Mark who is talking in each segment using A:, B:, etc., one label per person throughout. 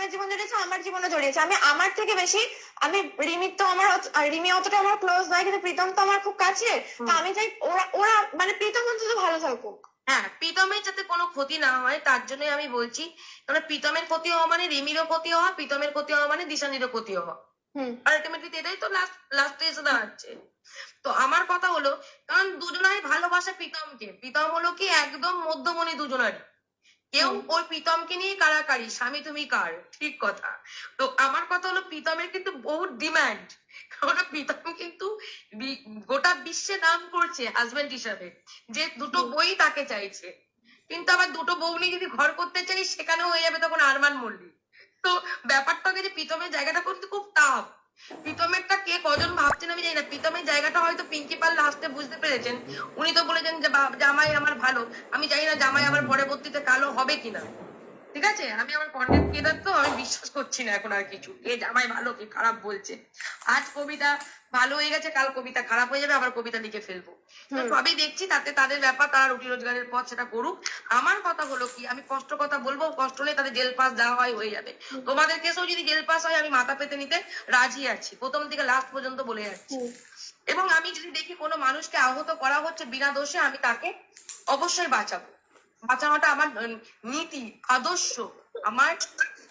A: প্রীতমের জীবন জড়িয়েছে আমার জীবনে জড়িয়েছে। আমি আমার থেকে বেশি আমি রিমির তো আমার রিমি অতটা আমার ক্লোজ নয় কিন্তু প্রীতম তো আমার খুব কাছে তো আমি চাই ওরা ওরা মানে প্রীতম অন্তত ভালো থাকুক।
B: হ্যাঁ প্রীতমের যাতে কোনো ক্ষতি না হয় তার জন্যই আমি বলছি কারণ প্রীতমের ক্ষতি হওয়া মানে রিমিরও ক্ষতি হওয়া প্রীতমের ক্ষতি হওয়া মানে দিশানিরও ক্ষতি হওয়া। আলটিমেটলি এটাই তো লাস্ট লাস্টে এসে দাঁড়াচ্ছে। তো আমার কথা হলো কারণ দুজনাই ভালোবাসে প্রীতমকে। প্রীতম হলো কি একদম মধ্যমণি দুজনারই। কেউ ওই প্রীতমকে নিয়ে কারাকারি স্বামী তুমি কার? ঠিক কথা। তো আমার কথা হলো প্রীতমের কিন্তু বহু ডিমান্ড কারণ প্রীতম কিন্তু গোটা বিশ্বে নাম করছে হাজবেন্ড হিসাবে। যে দুটো বই তাকে চাইছে। কিন্তু আবার দুটো বউ নিয়ে যদি ঘর করতে চাই সেখানেও হয়ে যাবে তখন আরমান মল্লিক। তো ব্যাপারটা যে প্রীতমের জায়গাটা কিন্তু খুব টাফ প্রীতমেরটা কে কজন ভাবছেন আমি জানি না। প্রীতমের জায়গাটা হয়তো পিঙ্কি পাল লাস্টে বুঝতে পেরেছেন। উনি তো বলেছেন যে জামাই আমার ভালো। আমি জানি না জামাই আমার পরবর্তীতে কালো হবে কিনা। ঠিক আছে? আমি আমার কন্টেন্ট ক্রিয়েটার তো, আমি বিশ্বাস করছি না এখন আর কিছু। এ জামাই ভালো, কি খারাপ বলছে? আজ কবিতা ভালো হয়ে গেছে কাল কবিতা খারাপ হয়ে যাবে আবার কবিতা লিখে ফেলব। সবই দেখছি তাতে তাদের ব্যাপার তারা রুটি রোজগারের পথ সেটা করুক। আমার কথা হলো কি আমি কষ্ট কথা বলব কষ্ট হলে তাদের জেল পাস দেওয়া হয় হয়ে যাবে। তোমাদের কেসেও যদি জেল পাস হয় আমি মাথা পেতে নিতে রাজি আছি। প্রথম থেকে লাস্ট পর্যন্ত বলে যাচ্ছি। এবং আমি যদি দেখি কোনো মানুষকে আহত করা হচ্ছে বিনা দোষে আমি তাকে অবশ্যই বাঁচাবো। বাঁচানোটা আমার নীতি আদর্শ আমার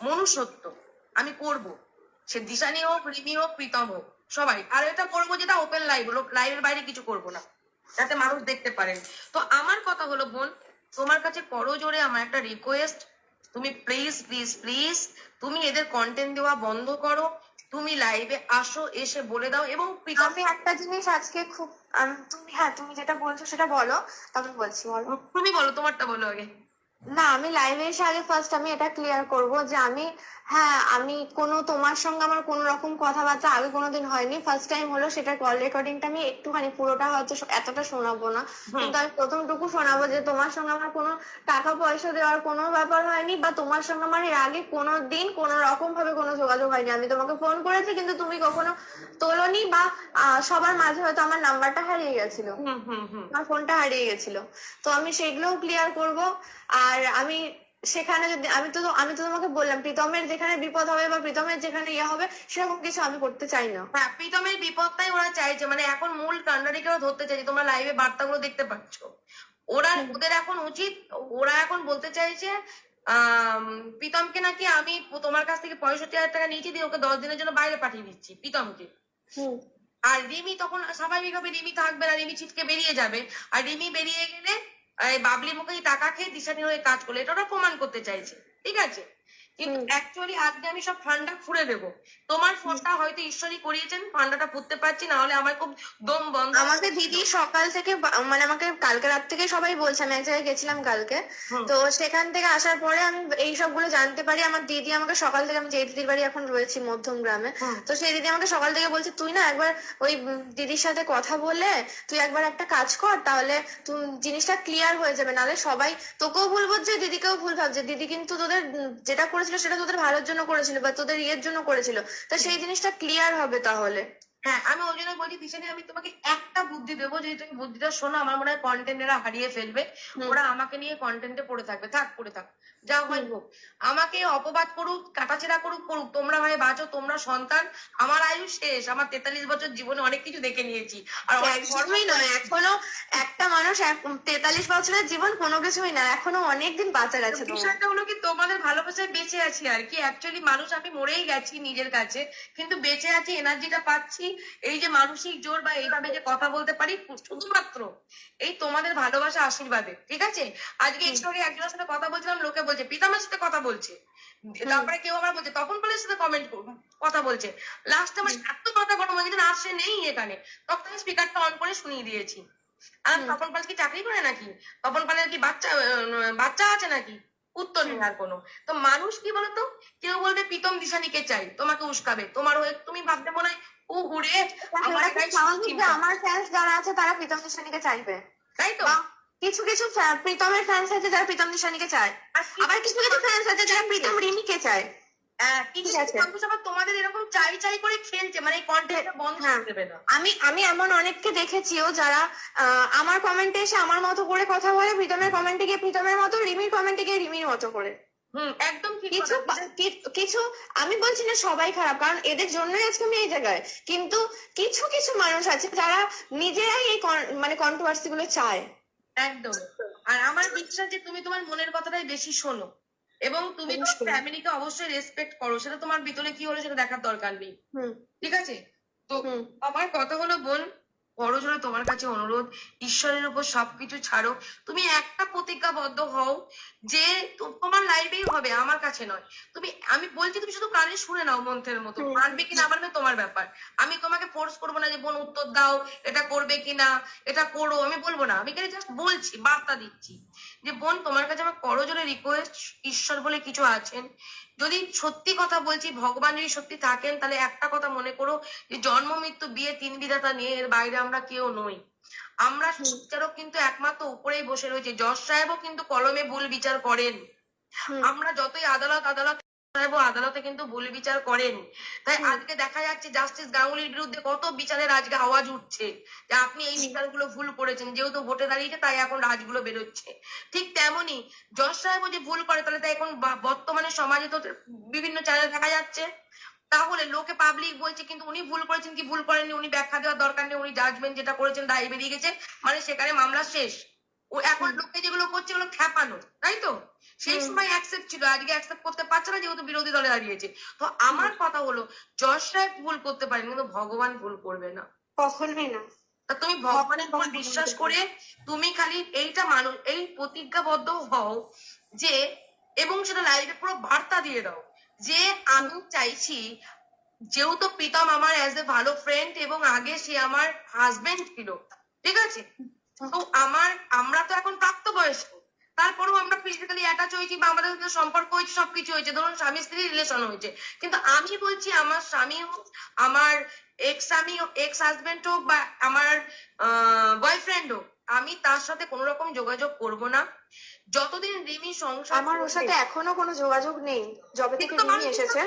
B: মনুষ্যত্ব। আমি করব। সে দিশানি হোক রিমি হোক প্রীতম হোক সবাই। আর এটা করব যেটা ওপেন লাইভ হলো লাইভের বাইরে কিছু করব না যাতে মানুষ দেখতে পারেন তো আমার কথা হলো বোন তোমার কাছে করো জোরে আমার একটা রিকোয়েস্ট তুমি প্লিজ প্লিজ প্লিজ তুমি এদের কন্টেন্ট দেওয়া বন্ধ করো। তুমি লাইভে আসো এসে বলে দাও এবং
A: আমি একটা জিনিস আজকে খুব তুমি হ্যাঁ তুমি যেটা বলছো সেটা বলো। তারপর বলছি বলো।
B: তুমি বলো তোমারটা বলো আগে।
A: না আমি লাইভে এসে আগে ফার্স্ট আমি এটা ক্লিয়ার করব যে আমি হ্যাঁ আমি কোনো তোমার সঙ্গে আমার কোনো রকম কথাবার্তা আগে কোনোদিন হয়নি। ফার্স্ট টাইম হলো সেটা কল রেকর্ডিংটা আমি একটুখানি পুরোটা হয়তো এতটা শোনাবো না। কিন্তু আমি প্রথমটুকু শোনাবো যে তোমার সঙ্গে আমার কোনো টাকা পয়সা দেওয়ার কোনো ব্যাপার হয়নি বা তোমার সঙ্গে আমার এর আগে কোনো দিন কোনো রকম ভাবে কোনো যোগাযোগ হয়নি। আমি তোমাকে ফোন করেছি কিন্তু তুমি কখনো তোলনি বা সবার মাঝে হয়তো আমার নাম্বারটা হারিয়ে গেছিল। আমার ফোনটা হারিয়ে গেছিল। তো আমি সেগুলোও ক্লিয়ার করব। আর আমি সেখানে যদি আমি তো আমি তো তোমাকে বললাম প্রীতমের যেখানে বিপদ হবে বা প্রীতমের যেখানে ইয়ে হবে সেরকম কিছু আমি করতে চাই না।
B: হ্যাঁ প্রীতমের বিপদটাই ওরা চাইছে মানে এখন মূল কান্ডারিকে ওরা ধরতে চাইছে তোমরা লাইভে বার্তাগুলো দেখতে পাচ্ছ। ওরা ওদের এখন উচিত ওরা এখন বলতে চাইছে প্রীতমকে নাকি আমি তোমার কাছ থেকে পঁয়ষট্টি হাজার টাকা নিয়েছি দিয়ে ওকে দশ দিনের জন্য বাইরে পাঠিয়ে দিচ্ছি প্রীতমকে। আর রিমি তখন স্বাভাবিকভাবে রিমি থাকবে না রিমি ছিটকে বেরিয়ে যাবে। আর রিমি বেরিয়ে গেলে বাবলি মুখে টাকা খেয়ে দিশানির হয়ে কাজ করল, এটা ওরা প্রমাণ করতে চাইছে। ঠিক আছে? কিন্তু। অ্যাকচুয়ালি আজকে আমি সব ফান্ডা ফুড়ে দেবো। তোমার ফোনটা হয়তো ঈশ্বরই করিয়েছেন ফান্ডাটা ফুটতে পারছি না হলে আমার খুব দম বন্ধ
A: আমাকে দিদি সকাল থেকে মানে আমাকে কালকে রাত থেকে সবাই বলছে আমি এক জায়গায় গেছিলাম কালকে। তো সেখান থেকে আসার পরে আমি এই সবগুলো জানতে পারি। আমার দিদি আমাকে সকাল থেকে আমি যে দিদির বাড়ি এখন রয়েছি মধ্যম গ্রামে তো সেই দিদি আমাকে সকাল থেকে বলছে তুই না একবার ওই দিদির সাথে কথা বলে তুই একবার একটা কাজ কর তাহলে তুই জিনিসটা ক্লিয়ার হয়ে যাবে। নাহলে সবাই তোকেও ভুল বুঝছে দিদিকেও ভুল ভাবছে। দিদি কিন্তু তোদের যেটা যেটা করেছিল সেটা তোদের ভালোর জন্য করেছিল বা তোদের ইয়ের জন্য করেছিল। তো সেই জিনিসটা ক্লিয়ার হবে তাহলে।
B: হ্যাঁ আমি ওই জন্য বলছি পিছনে আমি তোমাকে একটা বুদ্ধি দেবো যে তুমি বুদ্ধিটা শোনো আমার মনে হয় কন্টেন্ট এরা হারিয়ে ফেলবে। ওরা আমাকে নিয়ে কন্টেন্টে পড়ে থাকবে। থাক পড়ে থাক। যা হয় হোক। আমাকে অপবাদ করুক কাটাছেড়া করুক করুক। তোমরা ভাই বাঁচো তোমরা সন্তান। আমার আয়ু শেষ। আমার তেতাল্লিশ বছর জীবনে অনেক কিছু দেখে নিয়েছি। আর
A: একদমই নয় এখনও একটা মানুষ তেতাল্লিশ বছরের জীবন কোনো কিছুই না। এখনও অনেকদিন বাঁচার আছে
B: বিষয়টা হলো কি তোমাদের ভালোবাসায় বেঁচে আছি আর কি। অ্যাকচুয়ালি মানুষ আমি মরেই গেছি নিজের কাছে। কিন্তু বেঁচে আছি এনার্জিটা পাচ্ছি। এই যে মানসিক জোর বা এইভাবে যে কথা বলতে পারি শুধুমাত্র এই তোমাদের ভালোবাসা আশীর্বাদে। ঠিক আছে? আজকে একটু আগে একজনের সাথে কথা বলছিলাম লোকে বলছে পিতামার সাথে কথা বলছে। তারপরে কেউ আবার বলছে তখন পালের সাথে কমেন্ট কথা বলছে। লাস্ট আমার এত কথা গরম হয়ে গেছে নেই এখানে। তখন আমি স্পিকারটা অন করে শুনিয়ে দিয়েছি। আর তপন পাল কি চাকরি করে নাকি? তপন পালের কি বাচ্চা বাচ্চা আছে নাকি? উত্তর নেই আর কোনো। তো মানুষ কি বলতো? কেউ বলবে প্রীতম দিশানিকে চাই তোমাকে উস্কাবে। তোমার তুমি ভাবতে মনে হয় ও হুড়ে আমার।
A: আমার ফ্যান্স যারা আছে তারা প্রীতম দিশানিকে চাইবে।
B: তাই তো?
A: কিছু কিছু প্রীতমের ফ্যান্স আছে যারা প্রীতম নিশানীকে চায়।
B: আর
A: আবার কিছু কিছু ফ্যান্স আছে যারা প্রীতম রিমিকে চায়।
B: আবার তোমাদের এরকম চাই চাই করে খেলছে মানে বন্ধ
A: হ্যাঁ।
B: দেবে না।
A: আমি আমি এমন অনেককে দেখেছিও যারা আমার কমেন্টে এসে আমার মতো করে কথা বলে প্রীতমের কমেন্টে গিয়ে প্রীতমের মতো রিমির কমেন্টে গিয়ে রিমির মতো করে।
B: হুম একদম
A: কিছু কিছু আমি বলছি না সবাই খারাপ কারণ এদের জন্যই আজকে আমি এই জায়গায়। কিন্তু কিছু কিছু মানুষ আছে যারা নিজেরাই এই মানে কন্ট্রোভার্সি গুলো চায়।
B: একদম। আর আমার বিশ্বাস যে তুমি তোমার মনের কথাটাই বেশি শোনো। এবং তুমি তোমার। ফ্যামিলিকে অবশ্যই রেসপেক্ট করো। সেটা তোমার ভিতরে কি হলো সেটা দেখার দরকার নেই। ঠিক আছে? তো আমার কথা হলো বোন বড় জোরে তোমার কাছে অনুরোধ ঈশ্বরের উপর সবকিছু ছাড়ো। তুমি একটা প্রতিজ্ঞাবদ্ধ হও যে তোমার লাইভেই হবে আমার কাছে নয়। তুমি আমি বলছি তুমি শুধু কানে শুনে নাও মন্ত্রের মতো। মানবে কি না মানবে তোমার ব্যাপার। আমি তোমাকে ফোর্স করব না যে বোন উত্তর দাও এটা করবে কি না এটা করো। আমি বলব না। আমি এখানে জাস্ট বলছি বার্তা দিচ্ছি যে বোন তোমার কাছে আমার করজোরে রিকোয়েস্ট ঈশ্বর বলে কিছু আছেন। যদি সত্যি কথা বলছি ভগবান যদি সত্যি থাকেন তাহলে একটা কথা মনে করো যে জন্ম মৃত্যু বিয়ে তিন বিধাতা নিয়ে এর বাইরে আমরা কেউ নই। আমরা বিচারক কিন্তু একমাত্র উপরেই বসে রয়েছে। জজ সাহেবও কিন্তু কলমে ভুল বিচার করেন। আমরা যতই আদালত আদালত সাহেব আদালতে কিন্তু ভুল বিচার করেন তাই আজকে দেখা যাচ্ছে জাস্টিস গাঙ্গুলির বিরুদ্ধে কত বিচারের আজকে আওয়াজ উঠছে যে আপনি এই বিচারগুলো ভুল করেছেন। যেহেতু ভোটে দাঁড়িয়েছে তাই এখন রাজগুলো বেরোচ্ছে। ঠিক তেমনি জজ সাহেবও যে ভুল করে তাহলে তাই এখন বর্তমানে সমাজে তো বিভিন্ন চ্যানেল দেখা যাচ্ছে। তাহলে লোকে পাবলিক বলছে কিন্তু উনি ভুল করেছেন কি ভুল করেননি? উনি ব্যাখ্যা দেওয়ার দরকার নেই। উনি জাজমেন্ট যেটা করেছেন দায় বেরিয়ে গেছে। মানে সেখানে মামলা শেষ। ও এখন লোকে যেগুলো করছে ওগুলো খ্যাপানো তাই তো? সেই সময় অ্যাকসেপ্ট ছিল আজকে অ্যাকসেপ্ট করতে পারছে না যেহেতু বিরোধী দলে দাঁড়িয়েছে। তো আমার কথা হলো জজ সাহেব ভুল করতে পারেন কিন্তু ভগবান ভুল করবে না।
A: কখনোই না।
B: তুমি ভগবানের উপর বিশ্বাস করে তুমি খালি এইটা মানুষ এই প্রতিজ্ঞাবদ্ধ হও যে এবং সেটা লাইভে পুরো বার্তা দিয়ে দাও যে আমি চাইছি যেহেতু প্রীতম আমার অ্যাজ এ ভালো ফ্রেন্ড এবং আগে সে আমার হাজবেন্ড ছিল ঠিক আছে? তো আমার আমরা তো এখন প্রাপ্তবয়স্ক। তারপরেও আমরা ফিজিক্যালি অ্যাটাচ হয়েছি বা আমাদের সাথে সম্পর্ক হয়েছে সবকিছু হয়েছে। ধরুন স্বামী স্ত্রী রিলেশন হয়েছে। কিন্তু আমি বলছি আমার স্বামী হোক আমার এক্স স্বামী এক্স হাজবেন্ড হোক বা আমার বয়ফ্রেন্ড হোক আমি তার সাথে কোনো রকম যোগাযোগ করব না। যতদিন রিমি সংসার
A: আমার ওর সাথে এখনও কোনো যোগাযোগ নেই যবে থেকে রিমি এসেছে।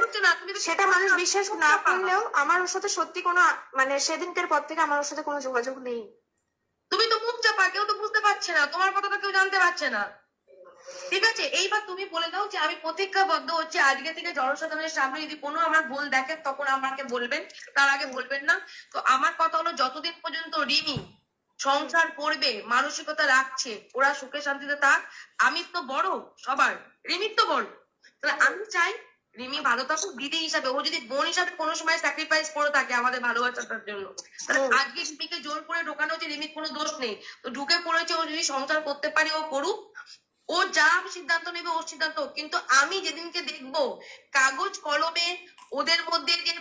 A: সেটা মানুষ বিশ্বাস না। করলেও আমার ওর সাথে সত্যি কোনো মানে সেদিনকার পর থেকে আমার ওর সাথে কোনো যোগাযোগ নেই।
B: তুমি তো মুখ চাপা, কেউ তো বুঝতে পারছে না। তোমার কথা তো কেউ জানতে পারছে না। ঠিক আছে? এইবার তুমি বলে দাও যে আমি প্রতিজ্ঞাবদ্ধ হচ্ছে। আজকে থেকে জনসাধারণের সামনে যদি কোনো আমার ভুল দেখেন, তখন আমাকে বলবেন। তার আগে বলবেন না। তো আমার কথা হলো, যতদিন পর্যন্ত রিমি সংসার করবে, মানসিকতা রাখছে, ওরা সুখে শান্তিতে থাক আমি তো বড় সবার রিমির তো বড়। তাহলে আমি চাই রিমি ভালো থাকুক দিদি হিসাবে ও যদি বোন হিসাবে কোনো সময় স্যাক্রিফাইস করে থাকে আমাদের ভালোবাসাটার জন্য। আজকে রিমিকে জোর করে ঢোকানো হচ্ছে রিমির কোনো দোষ নেই। তো ঢুকে পড়েছে ও যদি সংসার করতে পারে ও করুক। ও যা সিদ্ধান্ত নেবে ওর সিদ্ধান্ত কিন্তু আমি যেদিনকে দেখব কাগজ কলমে ওদের মধ্যে যে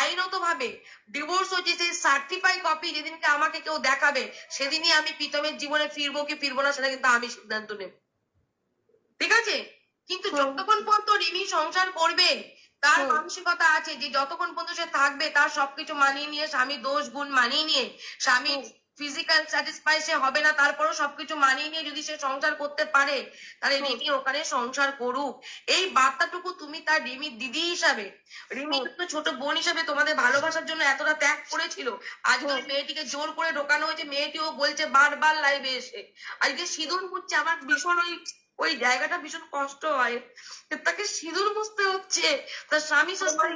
B: আইনত ভাবে ডিভোর্স হচ্ছে সেই সার্টিফাই কপি যেদিনকে আমাকে কেউ দেখাবে সেদিনই আমি প্রীতমের জীবনে ফিরবো কি ফিরবো না সেটা কিন্তু আমি সিদ্ধান্ত নেব। ঠিক আছে? কিন্তু যতক্ষণ পর্যন্ত রিমি সংসার করবে তার মানসিকতা আছে যে যতক্ষণ পর্যন্ত সে থাকবে তার সবকিছু মানিয়ে নিয়ে স্বামী দোষ গুণ মানিয়ে নিয়ে স্বামী ফিজিক্যাল স্যাটিসফাই সে হবে না তারপরেও সবকিছু মানিয়ে নিয়ে যদি সে সংসার করতে পারে তাহলে রিমি ওখানে সংসার করুক। এই বার্তাটুকু তুমি তার রিমির দিদি হিসাবে রিমি। কিন্তু ছোট বোন হিসাবে তোমাদের ভালোবাসার জন্য এতটা ত্যাগ করেছিল। আজকে মেয়েটিকে জোর করে ঢোকানো হয়েছে মেয়েটিও বলছে বারবার লাইভে এসে। আজকে সিঁদুর মুছছে আমার ভীষণ ওই ওই জায়গাটা ভীষণ কষ্ট হয়। তাকে সিঁদুর মুছতে হচ্ছে। তার স্বামী শ্বশুর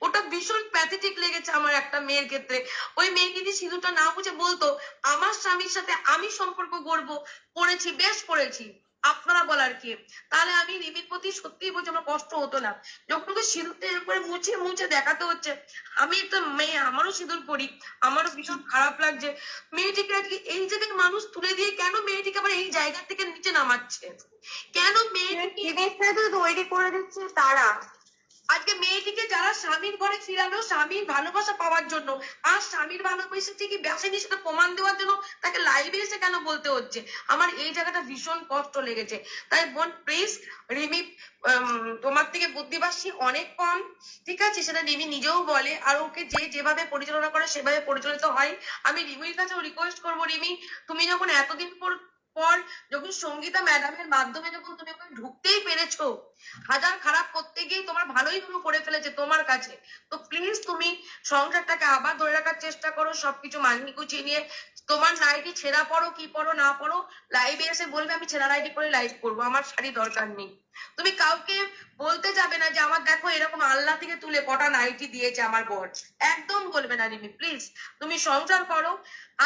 B: ওটা ভীষণ প্যাথেটিক লেগেছে আমার একটা মেয়ের ক্ষেত্রে। ওই মেয়ে যদি সিঁদুরটা না বুঝে বলতো আমার স্বামীর সাথে আমি সম্পর্ক গড়বো করেছি বেশ করেছি। আপনারা বলার কি? তাহলে আমি রিমির প্রতি সত্যিই বলছি, আমার কষ্ট হতো না। যখন ওকে সিঁদুরটা করে মুছে মুছে দেখাতে হচ্ছে, আমি তো মেয়ে, আমারও সিঁদুর পরি, আমারও ভীষণ খারাপ লাগছে। মেয়েটিকে আজকে এই জায়গায় মানুষ তুলে দিয়ে কেন মেয়েটিকে আবার এই জায়গা থেকে নিচে নামাচ্ছে? কেন মেয়েটিকে
A: তৈরি করে দিচ্ছে তারা?
B: আজকে মেয়েটিকে যারা স্বামীর ঘরে ফিরালো, স্বামীর ভালোবাসা পাওয়ার জন্য, আর স্বামীর ভালোবাসা থেকে ব্যাসেনি সেটা প্রমাণ দেওয়ার জন্য, তাকে লাইভে এসে কেন বলতে হচ্ছে? আমার এই জায়গাটা ভীষণ কষ্ট লেগেছে। তাই বোন প্লিজ রিমি তোমার থেকে বুদ্ধিবাসী অনেক কম, ঠিক আছে? সেটা রিমি নিজেও বলে, আর ওকে যে যেভাবে পরিচালনা করে, সেভাবে পরিচালিত হয়। আমি রিমির কাছেও রিকোয়েস্ট করব, রিমি, তুমি যখন এতদিন পর পর যখন সঙ্গীতা ম্যাডামের মাধ্যমে যখন তুমি ঢুকতেই পেরেছ হাজার খারাপ করতে গিয়ে তোমার ভালোই শুরু করে ফেলেছে তোমার কাছে। তো প্লিজ তুমি সংসারটাকে আবার ধরে রাখার চেষ্টা করো, সবকিছু মানিয়ে গুছিয়ে নিয়ে। তোমার নাইটি ছেঁড়া পড়ো, কি পড়ো, না পড়ো লাইভে এসে বলবে, আমি ছেঁড়া নাইটি পরে লাইভ করব, আমার শাড়ি দরকার নেই। তুমি কাউকে বলতে যাবে না যে, আমার দেখো এরকম আল্লাহ থেকে তুলে কটা নাইটি দিয়েছে আমার বর। একদম বলবে না রিমি প্লিজ তুমি সংসার করো।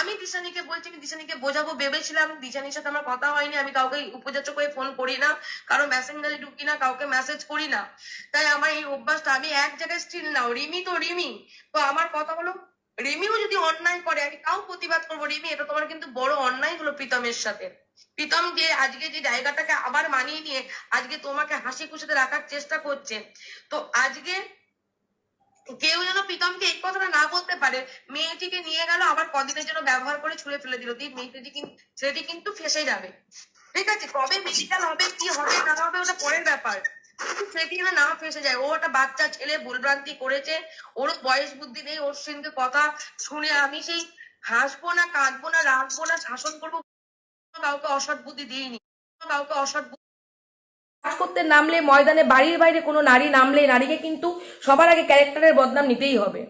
B: আমি দিশানিকে বলছি, আমি দিশানিকে বোঝাবো, ভেবেছিলাম। দিশানির সাথে আমার কথা হয়নি, আমি কাউকে উপযাচ্য করে ফোন করি না, কারও মেসেঞ্জারে ঢুকি না কাউকে মেসেজ করি না। তাই আমার এই অভ্যাসটা, আমি এক জায়গায় স্টিল নাও রিমি তো রিমি। তো আমার কথা হলো, রিমিও যদি অন্যায় করে, আমি তাও প্রতিবাদ করব? রিমি, এটা তোমার কিন্তু বড় অন্যায় হলো প্রীতমের সাথে। প্রীতম যে আজকে যে জায়গাটাকে আবার মানিয়ে নিয়ে, আজকে তোমাকে হাসি খুশিতে রাখার চেষ্টা করছে। তো আজকে কেউ যেন প্রীতমকে এই কথাটা না বলতে পারে, মেয়েটিকে নিয়ে গেল, আবার কদিনের জন্য ব্যবহার করে ছুঁড়ে ফেলে দিল। দিয়ে মেয়েটি কিন্তু ছেলেটি কিন্তু ফেসে যাবে। ঠিক আছে, কবে মেডিকেল হবে কি হবে না হবে ওটা পরের ব্যাপার। যেন না ফেসে যায়। ও একটা বাচ্চা ছেলে, ভুলভ্রান্তি করেছে। ওর বয়স বুদ্ধি নেই, ওর সঙ্গে কথা শুনে আমি সেই হাসবো না, কাঁদবো না, রাখব না, শাসন করব। কাউকে অসৎ বুদ্ধি দিইনি। কাউকে অসৎ
C: কাজ করতে নামলে ময়দানে, বাড়ির বাইরে কোনো নারী নামলে, নারীকে কিন্তু সবার আগে ক্যারেক্টারের বদনাম নিতেই হবে।